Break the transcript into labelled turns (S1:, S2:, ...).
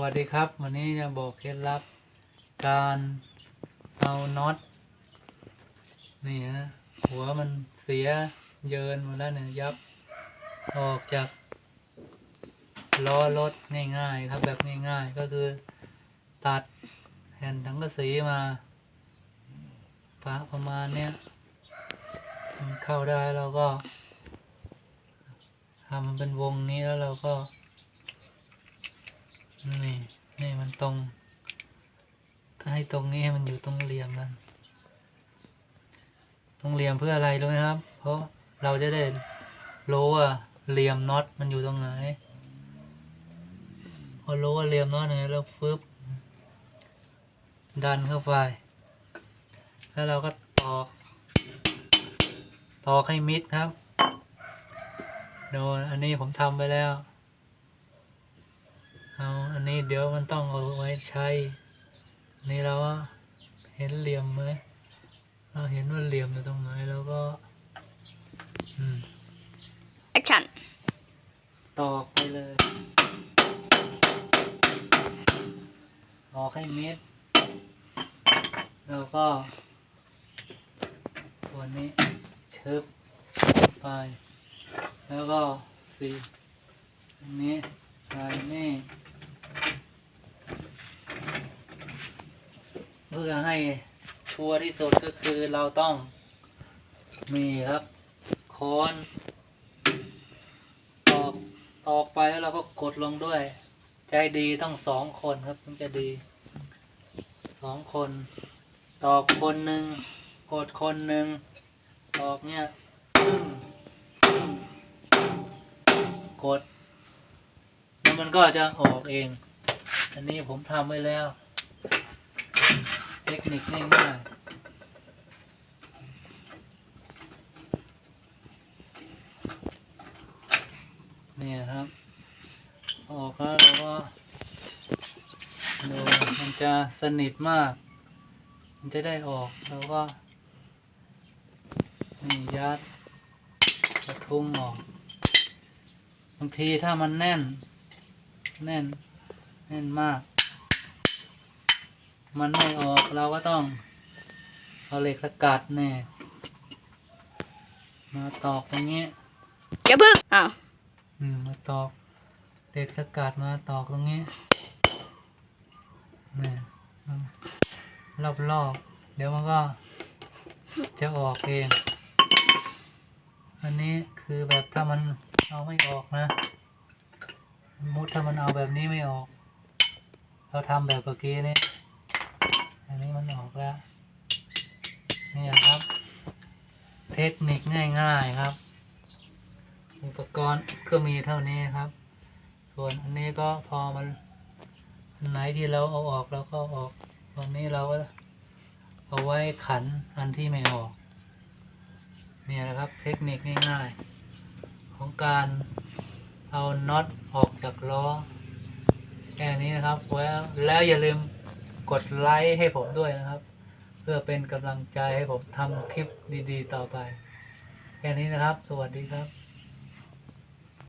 S1: วัสดีครับ วันนี้จะบอกเคล็ดลับ การเอาน็อตนี่ฮะหัวมันเสียเยินหมดแล้วเนี่ยยับ ออกจากล้อรถง่ายๆครับแบบง่ายๆก็คือ ตัดแผ่นถังกระสีมาปะประมาณเนี้ยมันเข้าได้เราก็ทำเป็นวงนี้แล้วเราก็ นี่นี่มันตรง ถ้าให้ตรงนี้ให้มันอยู่ตรงเหลี่ยมมันตรงเหลี่ยมเพื่ออะไรรู้ไหมครับ เพราะเราจะได้รู้ว่าเหลี่ยมน็อตมันอยู่ตรงไหน พอรู้ว่าเหลี่ยมน็อตไหนเราฟึบดันเข้าไป แล้วเราก็ตอก ตอกให้มิดครับ โดนอันนี้ผมทำไปแล้ว เอาอันนี้เดี๋ยวมันต้องเอาไว้ใช้อันนี้เราว่าเห็นเหลี่ยมไหมเราเห็นว่าเหลี่ยมอยู่ตรงไหนแล้วก็ อืม
S2: แอคชั่น
S1: ตอกไปเลยตอกให้มิดแล้วก็ตัวนี้เชิบไป แล้วก็สีอันนี้ใส่นี่ พื่อให้ชัวร์ที่สุดก็คือเราต้อง มีครับค้อนตอกตอกไปแล้วเราก็กดลงด้วย ใจดีต้องสองคนครับถึงจะดีสองคน ตอกคนหนึ่งกดคนหนึ่งตอกเนี่ยกด แล้วมันก็จะออกเอง อันนี้ผมทำไว้แล้ว ทคนิคง่ายๆนี่ครับออกแล้วเราก็ดูมันจะสนิทมาก มันจะได้ออกเราก็นี่ยัดกระทุ้งออกบางทีถ้ามันแน่น แน่น แน่นมาก มันไม่ออกเราก็ต้อง เอาเหล็กสกัดเนี่ยมาตอกตรงนี้
S2: อย่าพึ่งอ้าว
S1: อืมมาตอกเหล็กสกัดมาตอกตรงนี้เนี่ยรอบรอบๆเดี๋ยวมันก็ จะออกเองอันนี้คือแบบถ้ามันเอาไม่ออกนะสมมุติถ้ามันเอาแบบนี้ไม่ออก เราทำแบบเมื่อกี้นี้ อันนี้มันออกแล้ว นี่ครับ เทคนิคง่ายๆครับ อุปกรณ์ก็มีเท่านี้ครับ ส่วนอันนี้ก็พอมันอันไหนที่เราเอาออกเราก็ออกตรงนี้เราก็เอาไว้ขันอันที่ไม่ออก เนี่ยนะครับ เทคนิคง่ายๆ ของการเอาน็อตออกจากล้อแค่นี้นะครับ แล้วแล้วอย่าลืม กดไลค์ให้ผมด้วยนะครับ เพื่อเป็นกำลังใจให้ผมทำคลิปดี ๆ ต่อไป แค่นี้นะครับ สวัสดีครับ